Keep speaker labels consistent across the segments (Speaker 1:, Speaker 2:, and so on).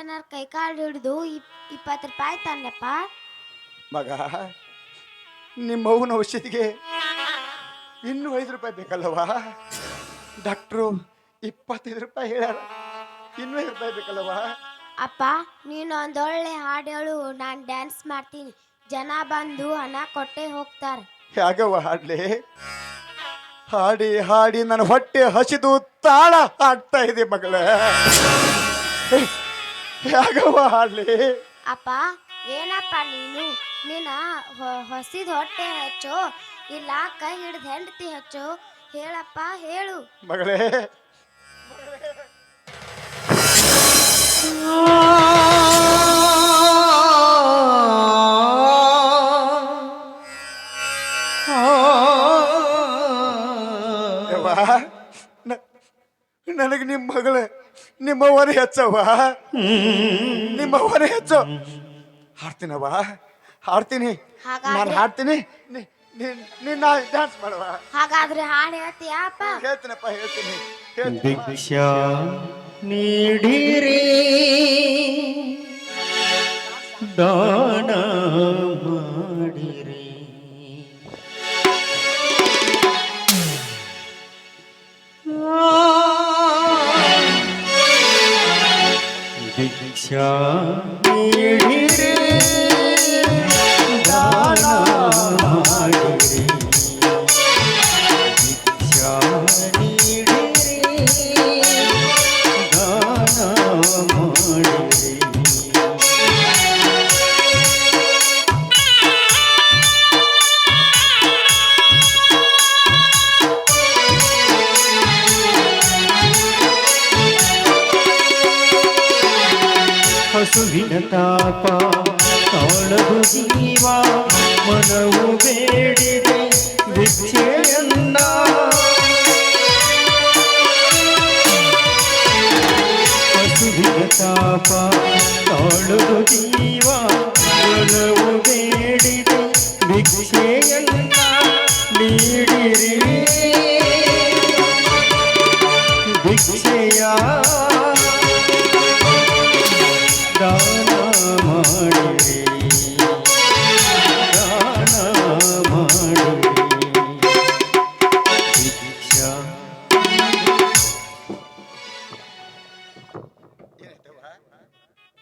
Speaker 1: ಮೂರ್ನಾಲ್ಕು ಕೈ ಕಾಲು ಹಿಡಿದು ಇಪ್ಪತ್ತು ರೂಪಾಯಿ ತಂದೆಪ್ಪ
Speaker 2: ಮಗ ನಿಮ್ಮ ಮಗುನ ಔಷಧಿಗೆ ಇನ್ನೂ ಐದು ರೂಪಾಯಿ ಬೇಕಲ್ಲವಾ ಡಾಕ್ಟ್ರು ಇಪ್ಪತ್ತೈದು ರೂಪಾಯಿ ಹೇಳ್ಯಾರ. ಇನ್ನೂ ಐದು ರೂಪಾಯಿ ಬೇಕಲ್ಲವಾ
Speaker 1: ಅಪ್ಪ ನೀನು ಒಂದೊಳ್ಳೆ ಹಾಡು ಹೇಳು ನಾನು ಡ್ಯಾನ್ಸ್ ಮಾಡ್ತೀನಿ. ಜನ ಬಂದು ಹಣ ಕೊಟ್ಟೆ ಹೋಗ್ತಾರೆ.
Speaker 2: ಯಾಗವ ಹಾಡ್ಲಿ? ಹಾಡಿ ಹಾಡಿ ನನ್ನ ಹೊಟ್ಟೆ ಹಸಿದು ತಾಳ ಹಾಡ್ತಾ ಇದೆ ಮಗಳ. ಯಾಗವ ಹಾಡ್ಲಿ
Speaker 1: ಅಪ್ಪ ಏನಪ್ಪ ನೀನು? ನಿನ್ನ ಹೊಸಿದ ಹೊಟ್ಟೆ ಹೆಚ್ಚು ಇಲ್ಲ ಕೈ ಹಿಡ್ದು ಹೆಂಡತಿ ಹೆಚ್ಚು ಹೇಳಪ್ಪ ಹೇಳು.
Speaker 2: ಮಗಳೇ. ನನಗೆ ನಿಮ್ಮ ಮಗಳ. ನಿಮ್ಮವನೇ ಹೆಚ್ಚವ ನಿಮ್ಮವನೇ ಹೆಚ್ಚು. ಹಾಡ್ತೀನವ್ವ ಹಾಡ್ತೀನಿ.
Speaker 1: ಹಾಗಾದ್ರೆ-
Speaker 2: ನಾನು ಹಾಡ್ತೀನಿ. ನೀ- ನೀನ್- ನೀನ್ ಡ್ಯಾನ್ಸ್ ಮಾಡವ.
Speaker 1: ಹಾಗಾದ್ರೆ ಹಾಡು ಹೇಳ್ತೀಯಾ ಅಪ್ಪ
Speaker 2: ಹೇಳ್ತೀನಪ್ಪ ಹೇಳ್ತೀನಿ. ಹೇಳ್ತೀನಿ.
Speaker 3: ಭಿಕ್ಷಾ ನೀಡಿರಿ. ದಾನ ಭಿಕ್ಷಾ ಹಸುವಿನ ತಾಪ ತಾಳದು ಜೀವ, ಮನವು ಬೇಡಿದೆ ಭಿಕ್ಷೆಯನ್ನ. ಹಸುವಿನ ತಾಪ ತಾಳದು ಜೀವ, ಮನವು ಬೇಡಿದೆ ಭಿಕ್ಷೆಯನ್ನ ನೀಡಿರಿ. ಭಿಕ್ಷೆಯ ದಾನ ಮಾಡಿರಿ. ದಾನ ಮಾಡಿರಿ.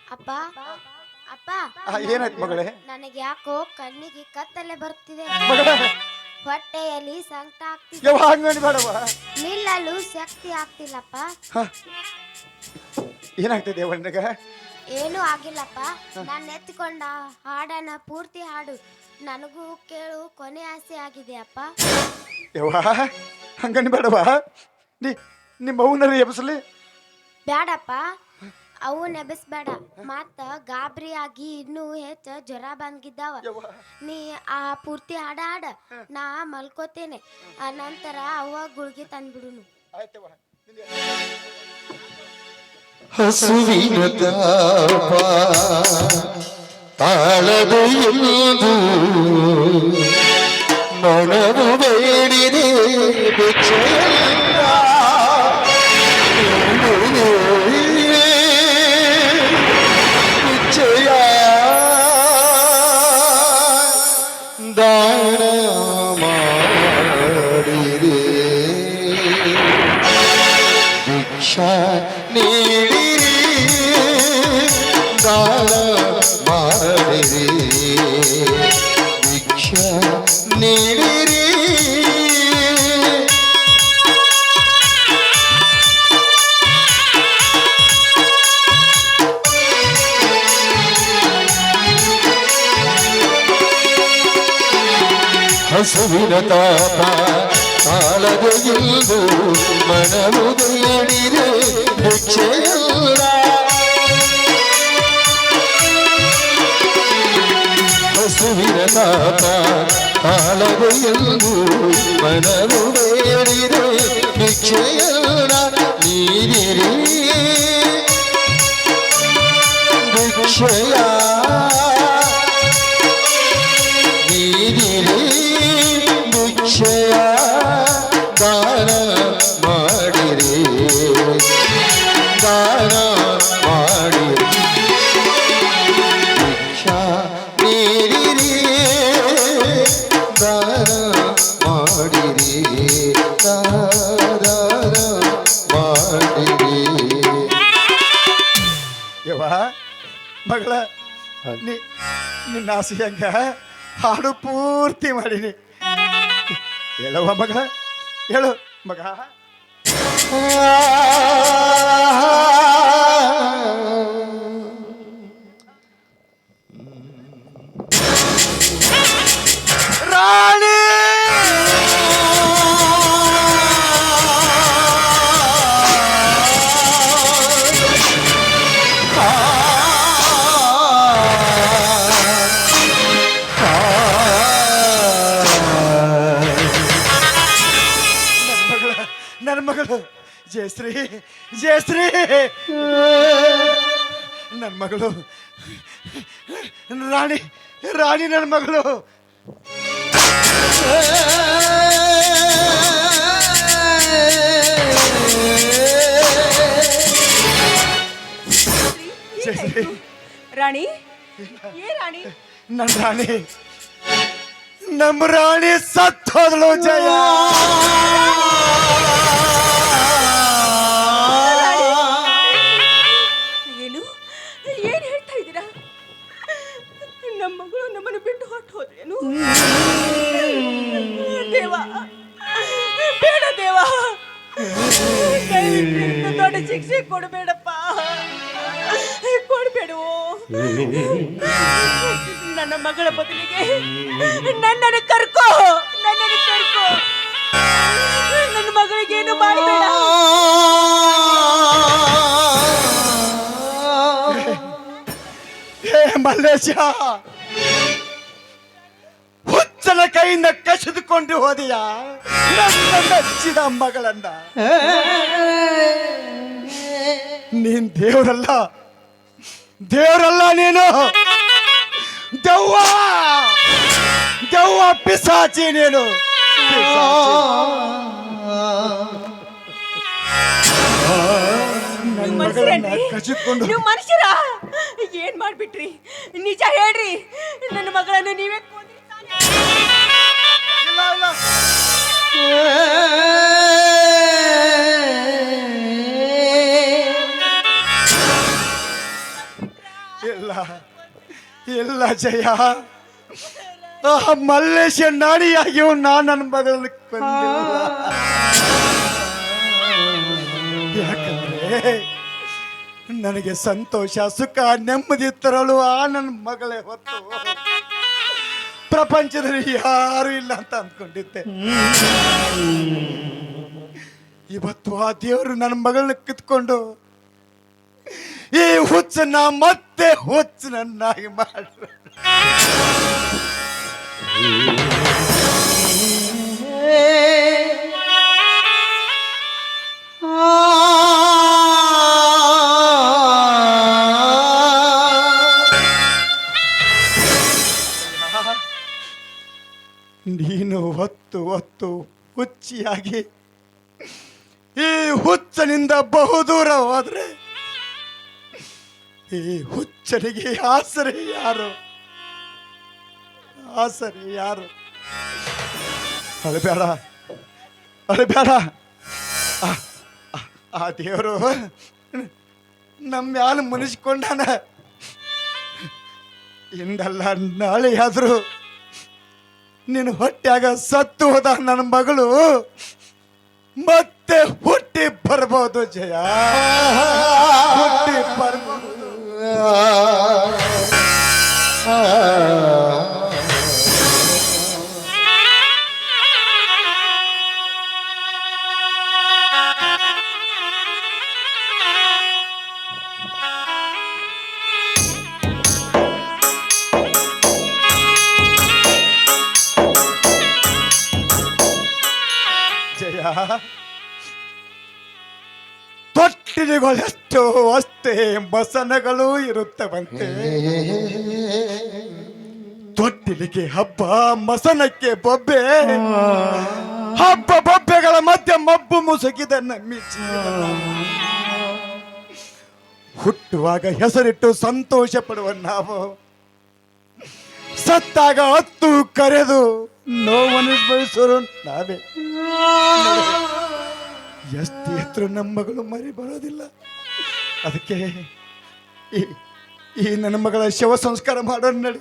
Speaker 1: ಅಪ್ಪ ಅಪ್ಪ.
Speaker 2: ಆ, ಏನಾಯ್ತು ಮಗಳೇ?
Speaker 1: ನನಗೆ ಯಾಕೋ ಕಣ್ಣಿಗೆ ಕತ್ತಲೆ ಬರ್ತಿದೆ.
Speaker 2: ಮಗಳ.
Speaker 1: ಹೊಟ್ಟೆಯಲ್ಲಿ ಸಂಕಟ ಆಗ್ತಿದೆ.
Speaker 2: ಯಾವ ಹಂಗಂದು ಬೇಡವ
Speaker 1: ನಿಲ್ಲಲು ಶಕ್ತಿ ಆಗ್ತಿಲ್ಲಪ್ಪ.
Speaker 2: ಏನಾಗ್ತಿದೆ ಏನಾಗ್ತದೆ ಅವನಿಗ
Speaker 1: ಏನೂ ಆಗಿಲ್ಲಪ್ಪ. ನಾನು ಎತ್ತಿಕೊಂಡ ಹಾಡನ ಪೂರ್ತಿ ಹಾಡು. ನನಗೂ ಕೇಳು ಕೊನೆ ಆಸೆ ಆಗಿದೆ ಅಪ್ಪ.
Speaker 2: ಯವ್ವ ಹಂಗನ್ ಬೇಡವಾ ನೀ ನಿಮ್ಮ ಅವನರಿ ಎಬ್ಸಲಿ.
Speaker 1: ಬೇಡಪ್ಪ ಅವು ನೆಬಸ್ಬೇಡ ಮತ್ತ ಗಾಬರಿ ಆಗಿ ಇನ್ನೂ ಹೆಚ್ಚ ಜ್ವರ ಬಂದಿದ್ದಾವ ನೀ ಆ ಪೂರ್ತಿ ಹಾಡ ಹಾಡ. ನಾ ಮಲ್ಕೋತೇನೆ. ಆ ನಂತರ ಅವ ಗುಳ್ಗಿ ತಂದ್ಬಿಡುನು.
Speaker 2: ಆಯ್ತವ್ವ.
Speaker 4: ಹಸುವಿನ ತಾಪ ತಾಳದು ಎಂದು ಮನವು ಬೇಡಿದೆ ಭಿಕ್ಷೆಯಲ್ಲ. ನೀಡಿರಿ ಹಸುವಿನ ತಾಪ ತಾಳದು ಎಂದು ಮನವು ಬೇಡಿರೆ ಭಿಕ್ಷೆಯಲ್ಲ ಹಸುವಿನ ತಾಪ ತಾಳದು ಎಂದು ಮನವು
Speaker 2: ಮಗಳ ನೀ ನಿನ್ನ ಆಸೆ ಹಂಗ? ಹಾಡು ಪೂರ್ತಿ ಮಾಡೀನಿ. ಹೇಳುವ ಮಗ ಹೇಳು ಮಗ. ರಾಣಿ ಜಯಶ್ರೀ ಜಯಶ್ರೀ ನನ್ನ ಮಗಳು ರಾಣಿ ರಾಣಿ ನನ್ನ ಮಗಳು ಜಯಶ್ರೀ
Speaker 5: ರಾಣಿ ಏ ರಾಣಿ
Speaker 2: ನನ್ನ ರಾಣಿ ನಮ್ಮ ರಾಣಿ ಸತ್ ಹೋದಳು ಜಯ
Speaker 5: ಹೋದ್ರೇನು ದೇವ. ಬೇಡ ದೇವ. ದೊಡ್ಡ ಶಿಕ್ಷೆ ಕೊಡಬೇಡಪ್ಪ. ಕೊಡಬೇಡು ನನ್ನ ಮಗಳ ಬದಲಿಗೆ. ನನ್ನನ್ನು ಕರ್ಕೋ. ನನ್ನನ್ನು ಕರ್ಕೋ. ನನ್ನ ಮಗಳಿಗೇನು ಮಾಡಬೇಡ?
Speaker 2: ಮಲ್ಲೇಶ. ಹುಚ್ಚನ ಕೈಯಿಂದ ಕಸಿದುಕೊಂಡು ಹೋದೆಯ? ನನ್ನ ಮಗಳನ್ನ. ನೀನ್ ದೇವರಲ್ಲ. ದೇವರಲ್ಲ ನೀನು. ದೆವ್ವ. ದೆವ್ವ ಪಿಸಾಚಿ ನೀನು? ಕಸಿದುಕೊಂಡು
Speaker 5: ನೀವು ಮನುಷ್ಯರ? ಏನ್ ಮಾಡ್ಬಿಟ್ರಿ? ನಿಜ ಹೇಳ್ರಿ. ನನ್ನ ಮಗಳನ್ನು ನೀವೇ?
Speaker 2: ಇಲ್ಲ. ಇಲ್ಲ, ಜಯ. ಆ ಮಲ್ಲೇಶ ನಾಡಿಯಾಗಿಯೂ ನಾನು ನನ್ನ ಬದಲಕ್ಕೆ ಬಂದಿಲ್ಲ ಯಾಕಂದ್ರೆ ನನಗೆ ಸಂತೋಷ, ಸುಖ, ನೆಮ್ಮದಿ ತರಲು ಆ ನನ್ನ ಮಗಳೇ ಹೊತ್ತು. ಪ್ರಪಂಚದಲ್ಲಿ ಯಾರು ಇಲ್ಲ ಅಂತ ಅಂದ್ಕೊಂಡಿದ್ದೆ. ಇವತ್ತು ಆ ದೇವರು ನನ್ನ ಮಗಳನ್ನ ಕಿತ್ಕೊಂಡು ಈ ಹುಚ್ಚನ್ನ ಮತ್ತೆ ಹುಚ್ಚನನ್ನಾಗಿ ಮಾಡ ನೀನು ಹೊತ್ತು ಹುಚ್ಚಿಯಾಗಿ. ಈ ಹುಚ್ಚನಿಂದ ಬಹುದೂರ ಹೋದ್ರೆ ಈ ಹುಚ್ಚನಿಗೆ ಆಸರೆ ಯಾರು? ಆಸರೆ ಯಾರು? ಅಳಬೇಡ ಅಳಬೇಡ ಆ- ದೇವರು ನಮ್ಮ ಮ್ಯಾಲ ಮುನಿಸ್ಕೊಂಡಾನ. ಇಂದಲ್ಲ ನಾಳೆಯಾದರೂ ನಿನ್ನ ಹೊಟ್ಯಾಗ ಸತ್ತು ಹೋದ ನನ್ನ ಮಗಳು ಮತ್ತೆ ಹುಟ್ಟಿ ಬರ್ಬೋದು ಜಯ. ಹುಟ್ಟಿ ಬರ್ಬೋದು. ತೊಟ್ಟಿಲುಗಳೆಷ್ಟು ಅಷ್ಟೇ ಮಸನಗಳು ಇರುತ್ತವಂತೆ. ತೊಟ್ಟಿಲಿಗೆ ಹಬ್ಬ, ಮಸನಕ್ಕೆ ಬೊಬ್ಬೆ. ಹಬ್ಬ ಬೊಬ್ಬೆಗಳ ಮಧ್ಯೆ ಮಬ್ಬು ಮುಸುಕಿದ ನಮ್ಮಿ ಹುಟ್ಟುವಾಗ ಹೆಸರಿಟ್ಟು ಸಂತೋಷ ಪಡುವ ನಾವು. ಸತ್ತಾಗ ಹತ್ತು ಕರೆದು ನೋವನ್ನು ಬಯಸೋರು ನಾವೇ. ಎಷ್ಟು ಎತ್ತರ ನಮ್ಮ ಮಗಳು ಮರಿ ಬರೋದಿಲ್ಲ. ಅದಕ್ಕೆ ಈ ನನ್ನ ಮಗಳ ಶವ ಸಂಸ್ಕಾರ ಮಾಡೋಣ ನಡಿ.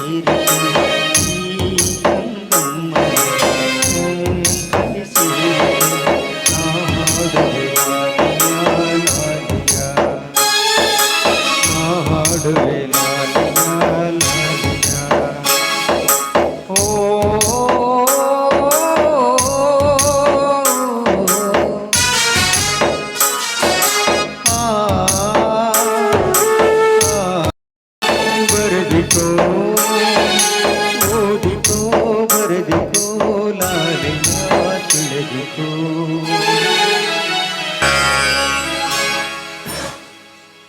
Speaker 3: ತೋಳದಿ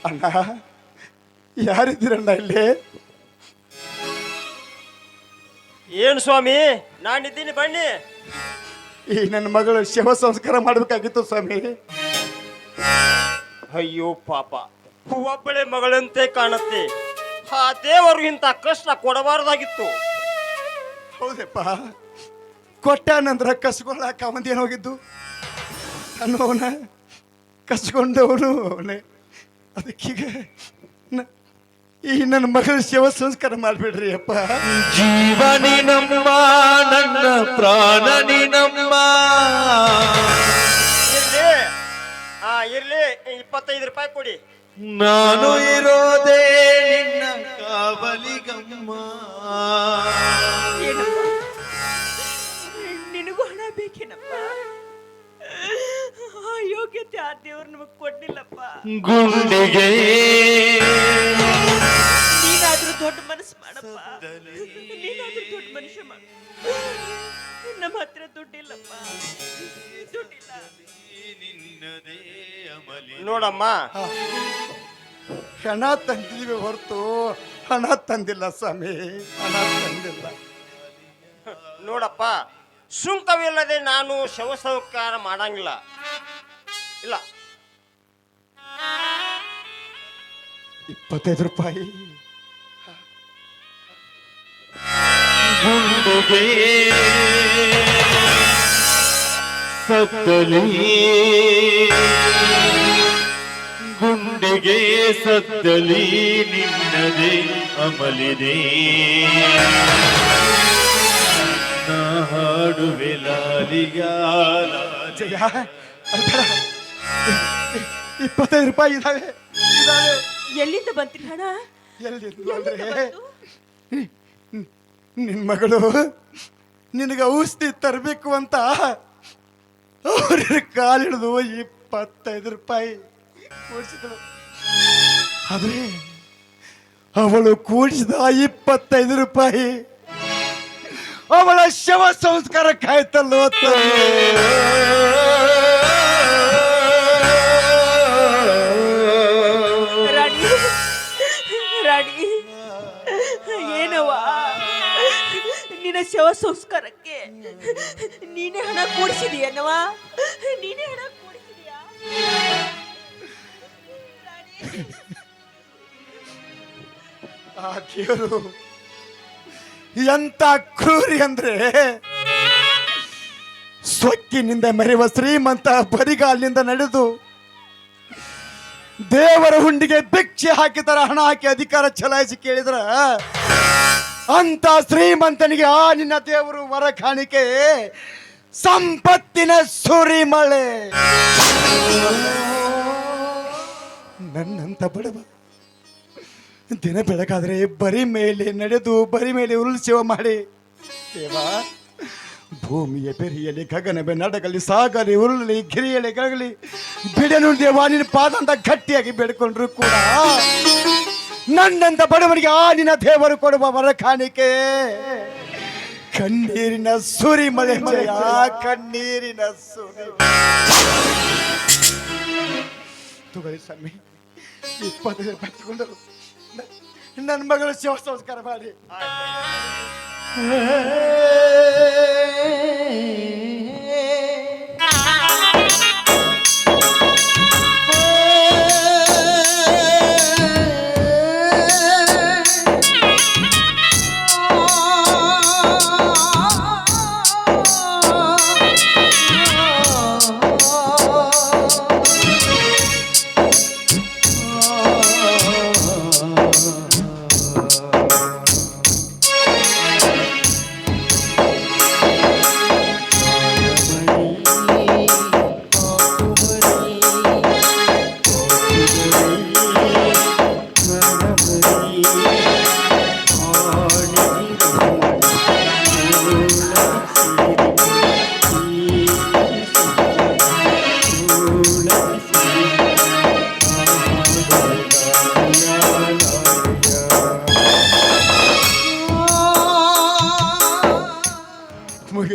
Speaker 2: ಅಣ್ಣ ಯಾರಿದ್ದೀರಣ್ಣ ಇಲ್ಲಿ?
Speaker 6: ಏನು ಸ್ವಾಮಿ ನಾನಿದ್ದೀನಿ ಬನ್ನಿ.
Speaker 2: ಈ ನನ್ನ ಮಗಳು ಶವ ಸಂಸ್ಕಾರ ಮಾಡಬೇಕಾಗಿತ್ತು ಸ್ವಾಮಿ.
Speaker 6: ಅಯ್ಯೋ ಪಾಪ ಒಬ್ಬಳೆ ಮಗಳಂತೆ ಕಾಣುತ್ತೆ. ಆ ದೇವರು ಇಂಥ ಕಷ್ಟ ಕೊಡಬಾರ್ದಾಗಿತ್ತು.
Speaker 2: ಹೌದಪ್ಪ. ಕೊಟ್ಟಾನಂದ್ರ ಕಸ್ಕೊಳ್ಳಾಕ ಅವಂದೇನು ಹೋಗಿದ್ದು? ಅನ್ನೋವನ ಕಸ್ಕೊಂಡವನು ಅವನೇ. ಅದಕ್ಕೀಗ ಈ ನನ್ನ ಮಗಳ ಶಿವ ಸಂಸ್ಕಾರ ಮಾಡಿಬಿಡ್ರಿ ಅಪ್ಪ.
Speaker 4: ಜೀವನಿ ನಮ್ಮ ನನ್ನ ಪ್ರಾಣನಿ ನಮ್ಮ.
Speaker 6: ಇರ್ಲಿ ಹಾ ಇರ್ಲಿ ಇಪ್ಪತ್ತೈದು ರೂಪಾಯಿ ಕೊಡಿ.
Speaker 4: ನಾನು ಇರೋದೇ ನಿನ್ನ ಕಾವಲಿಗಮ್ಮ.
Speaker 5: ನಿನಗೂ ಹಣ ಬೇಕೇನಪ್ಪ? ಆ ಯೋಗ್ಯತೆ ಆ ದೇವ್ರು ನಮಗ್ ಕೊಡ್ಲಿಲ್ಲಪ್ಪ.
Speaker 4: ಗುಂಡಿಗೆ.
Speaker 5: ನೀನಾದ್ರೂ ದೊಡ್ಡ ಮನಸ್ಸು ಮಾಡಪ್ಪ. ನೀನಾದ್ರೂ ದೊಡ್ಡ ಮನುಷ್ಯ ಮಾಡು. ನಮ್ಮ ಹತ್ರ ದುಡ್ಡಿಲ್ಲಪ್ಪ. ದುಡ್ಡಿಲ್ಲ.
Speaker 6: ನೋಡಮ್ಮ.
Speaker 2: ಹಣ ತಂದಿದ್ದೀವಿ ಹೊರತು ಹಣ ತಂದಿಲ್ಲ ಸ್ವಾಮಿ ಹಣ ತಂದಿಲ್ಲ.
Speaker 6: ನೋಡಪ್ಪ ಸುಂಕವಿಲ್ಲದೆ ನಾನು ಶವ ಸಂಸ್ಕಾರ ಮಾಡಂಗಿಲ್ಲ. ಇಲ್ಲ.
Speaker 2: ಇಪ್ಪತ್ತೈದು ರೂಪಾಯಿ.
Speaker 4: ಗುಂಡಿಗೆ ಸತ್ತಲಿ ಗುಂಡಿಗೆ ಸತ್ತಲಿ ನಿನ್ನದೇ ಅಮಲಿದೆ. ಹಾಡುವೆ ಲಾಲಿಗಾಲ
Speaker 2: ಜಯ. ಇಪ್ಪತ್ತೈದು ರೂಪಾಯಿ ಇದಾವೆ ಇದಾವೆ.
Speaker 5: ಎಲ್ಲಿಂದ ಬಂತ್ರಿ ಹಣ
Speaker 2: ಎಲ್ಲಿಂದ ಅಂದ್ರೆ ನಿನ್ ಮಗಳು ನಿನಗೆ ಔಷಧಿ ತರಬೇಕು ಅಂತ ಅವ್ರ ಕಾಲಿಡಿದು ಇಪ್ಪತ್ತೈದು ರೂಪಾಯಿ ಕೂಡಿಸಿದಳು ಆದ್ರೆ ಅವಳು ಕೂಡಿಸಿದ ಇಪ್ಪತ್ತೈದು ರೂಪಾಯಿ ಅವಳ ಶವ ಸಂಸ್ಕಾರಕ್ಕಾಯ್ತಲ್ಲೋ
Speaker 5: ರಾಣಿ ನಿನ್ನ ಶವ ಸಂಸ್ಕಾರಕ್ಕೆ ನೀನೇ ಹಣ ಕೂಡಿಸಿದೀಯನವ ನೀನೇ ಹಣ ಕೂಡಿಸಿದೀಯಾ?
Speaker 2: ಆ ದೇವರು, ಎಂತ ಕ್ರೂರಿ ಅಂದ್ರೆ? ಸೊಕ್ಕಿನಿಂದ ಮೆರೆಯುವ ಶ್ರೀಮಂತ ಬರಿಗಾಲಿನಿಂದ ನಡೆದು ದೇವರ ಹುಂಡಿಗೆ ಭಿಕ್ಷೆ ಹಾಕಿದರ ಹಣ ಹಾಕಿ ಅಧಿಕಾರ ಚಲಾಯಿಸಿ ಕೇಳಿದ್ರ? ಅಂತ ಶ್ರೀಮಂತನಿಗೆ, ಆ ನಿನ್ನ ದೇವರು ವರ ಕಾಣಿಕೆ, ಸಂಪತ್ತಿನ ಸುರಿಮಳೆ. ನನ್ನಂತ ಬಡವ, ದಿನ ಬೆಳಕಾದ್ರೆ ಬರಿ ಮೇಲೆ ನಡೆದು, ಬರಿ ಮೇಲೆ ಉರುಳು ಸೇವೆ ಮಾಡಿ. ದೇವಾ,
Speaker 3: ಭೂಮಿಯ ಬೆರಿಯಲಿ ಗಗನವೇ ನಡಗಲಿ, ಸಾಗಲಿ, ಉರುಳಲಿ, ಗಿರಿಯಲಿ ಗಗಲಿ ಬಿಡನು ದೇವ, ನಿನ್ನ ಪಾದ ಅಂತ ಗಟ್ಟಿಯಾಗಿ ಬೇಡ್ಕೊಂಡ್ರು ಕೂಡ. ನನ್ನಂತ ಬಡವರಿಗೆ ಆ ನಿನ್ನ ದೇವರು ಕೊಡುವ ವರ ಕಾಣಿಕೆ ಕಣ್ಣೀರಿನ ಸುರಿ ಮಳೆ ಕಣ್ಣೀರಿನ ಸುರಿ ತಗೊಳ್ಳಿ ಸ್ವಾಮಿ ಇಪ್ಪತ್ತೈದು ಪಟ್ಟುಕೊಂಡರು ನನ್ನ ಮಗಳು ಶಿವ ಸಂಸ್ಕಾರ ಮಾಡಿ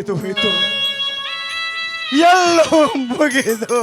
Speaker 3: ಮುಗಿದು ಹೋಯಿತು ಎಲ್ಲವೂ ಮುಗಿದು